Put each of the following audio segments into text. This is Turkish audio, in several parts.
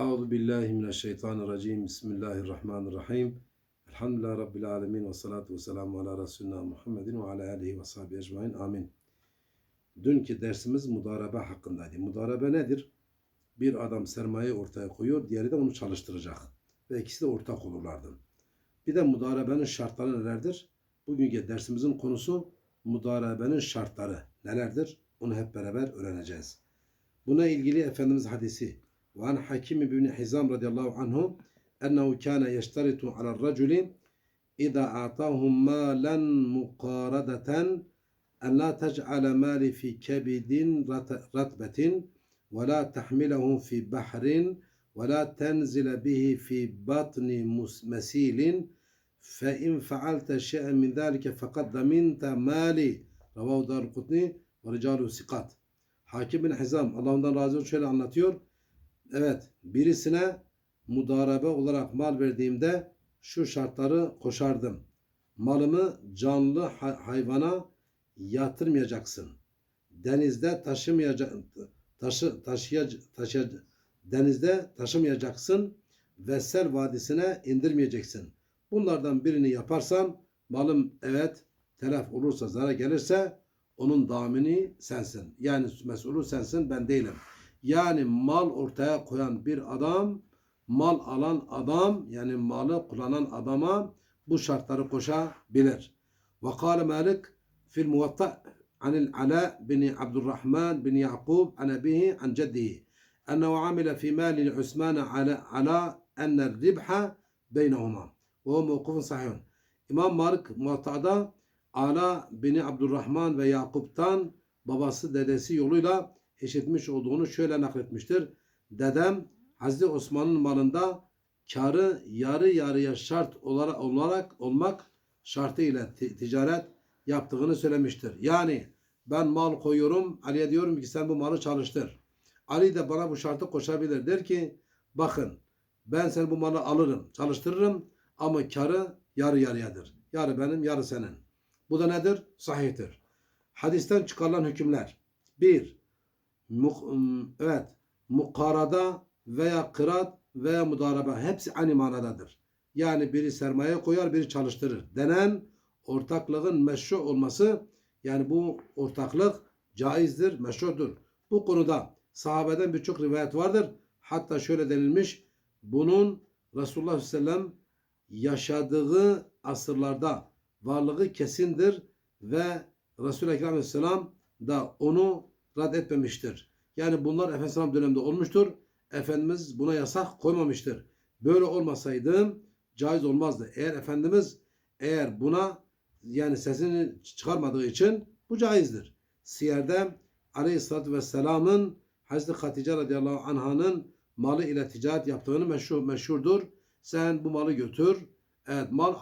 Euzu billahi mineşşeytanirracim. Bismillahirrahmanirrahim. Elhamdülillahi rabbil alamin ve salatu vesselamu ala resulina Muhammedin ve ala alihi ve sahbihi ecmaîn. Amin. Dünkü dersimiz mudarebe hakkındaydı. Mudarebe nedir? Bir adam sermaye ortaya koyuyor, diğeri de onu çalıştıracak. Ve ikisi de ortak olurlardı. Bir de mudarebenin şartları nelerdir? Bugünkü dersimizin konusu mudarebenin şartları nelerdir? Onu hep beraber öğreneceğiz. Buna ilgili Efendimiz hadisi وعن حكيم بن حزام رضي الله عنه أنه كان يشترط على الرجل إذا أعطاهم مالا مقاردة أن لا تجعل مالي في كبد رت- رتبة ولا تحمله في بحر ولا تنزل به في بطن مس- مسيل فإن فعلت شيئا من ذلك فقد ضمنت مالي رواه دار القطني ورجاله ثقات Hakim bin Hizam Allah ondan razı olsun. Evet birisine mudarebe olarak mal verdiğimde şu şartları koşardım. Malımı canlı hay- hayvana yatırmayacaksın. Denizde taşımayacak taşı taşıyac taşıyac denizde taşımayacaksın ve sel vadisine indirmeyeceksin. Bunlardan birini yaparsan malım evet telef olursa zarar gelirse onun damini sensin. Yani mesulü sensin ben değilim. Yani mal ortaya koyan bir adam, mal alan adam yani malı kullanan adama bu şartları koşabilir. Ve kâle Malik fil muvatta anil Ala bin Abdurrahman bin Yaqub an abihi an ceddihi ennehu amile fi mali Osman ala ala enne ribha beynehuma ve o mevkufun sahihun. İmam Malik muvatta'da Ala bin Abdurrahman ve Yakup'tan babası dedesi yoluyla işitmiş olduğunu şöyle nakletmiştir. Dedem Hazreti Osman'ın malında karı yarı yarıya şart olarak, olarak olmak şartıyla ti- ticaret yaptığını söylemiştir. Yani ben mal koyuyorum Ali'ye diyorum ki sen bu malı çalıştır. Ali de bana bu şartı koşabilir. Der ki bakın ben sen bu malı alırım çalıştırırım ama karı yarı yarıyadır. Yarı benim yarı senin. Bu da nedir? Sahihtir. Hadisten çıkarılan hükümler. 1. Evet. Mukarada veya kırat veya mudarebe hepsi aynı manadadır. Yani biri sermaye koyar, biri çalıştırır. Denen ortaklığın meşru olması yani bu ortaklık caizdir, meşrudur. Bu konuda sahabeden birçok rivayet vardır. Hatta şöyle denilmiş. Bunun Resulullah sellem yaşadığı asırlarda varlığı kesindir ve Resul-i da onu rad etmemiştir. Yani bunlar Efendimiz döneminde olmuştur. Efendimiz buna yasak koymamıştır. Böyle olmasaydı caiz olmazdı. Eğer Efendimiz eğer buna yani sesini çıkarmadığı için bu caizdir. Siyer'de Aleyhisselatü Vesselam'ın Hazreti Hatice radıyallahu anh'ın malı ile ticaret yaptığını meşhur, meşhurdur. Sen bu malı götür. Evet mal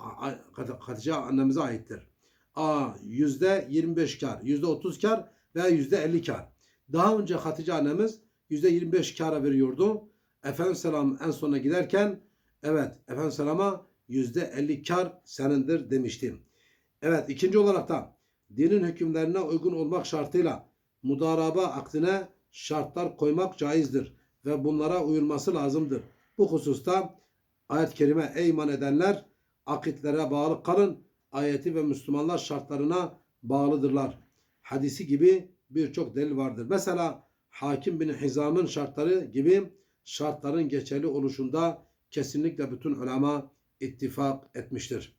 Hatice annemize aittir. A yüzde 25 kar, yüzde 30 kar veya yüzde 50 kar. Daha önce Hatice annemiz yüzde 25 kara veriyordu. Efendimiz selam en sona giderken evet Efendimiz selama yüzde 50 kar senindir demiştim. Evet ikinci olarak da dinin hükümlerine uygun olmak şartıyla mudaraba akdine şartlar koymak caizdir ve bunlara uyulması lazımdır. Bu hususta ayet-i kerime ey iman edenler akitlere bağlı kalın ayeti ve Müslümanlar şartlarına bağlıdırlar. Hadisi gibi birçok delil vardır. Mesela Hakim bin Hizam'ın şartları gibi şartların geçerli oluşunda kesinlikle bütün ulema ittifak etmiştir.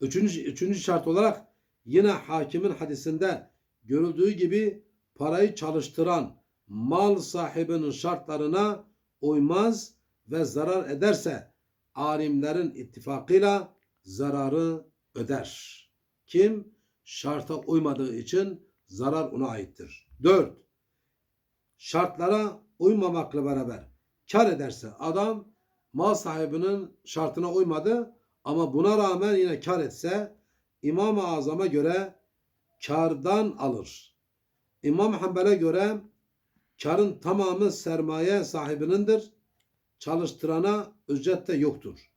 Üçüncü, üçüncü şart olarak yine hakimin hadisinde görüldüğü gibi parayı çalıştıran mal sahibinin şartlarına uymaz ve zarar ederse alimlerin ittifakıyla zararı öder. Kim? Şarta uymadığı için zarar ona aittir. 4. Şartlara uymamakla beraber kar ederse adam mal sahibinin şartına uymadı ama buna rağmen yine kar etse İmam-ı Azam'a göre kardan alır. İmam Hanbel'e göre karın tamamı sermaye sahibinindir. Çalıştırana ücret de yoktur.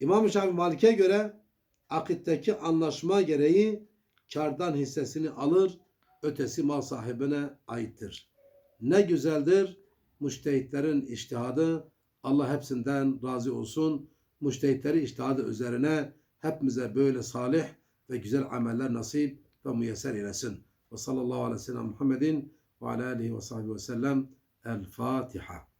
İmam-ı Şafii Malik'e göre akitteki anlaşma gereği kardan hissesini alır, ötesi mal sahibine aittir. Ne güzeldir, Müştehitlerin iştihadı Allah hepsinden razı olsun. Müştehitleri iştihadı üzerine hepimize böyle salih ve güzel ameller nasip ve müyesser eylesin. Ve sallallahu aleyhi ve sellem Muhammedin ve ala alihi ve sahbihi ve sellem. El Fatiha.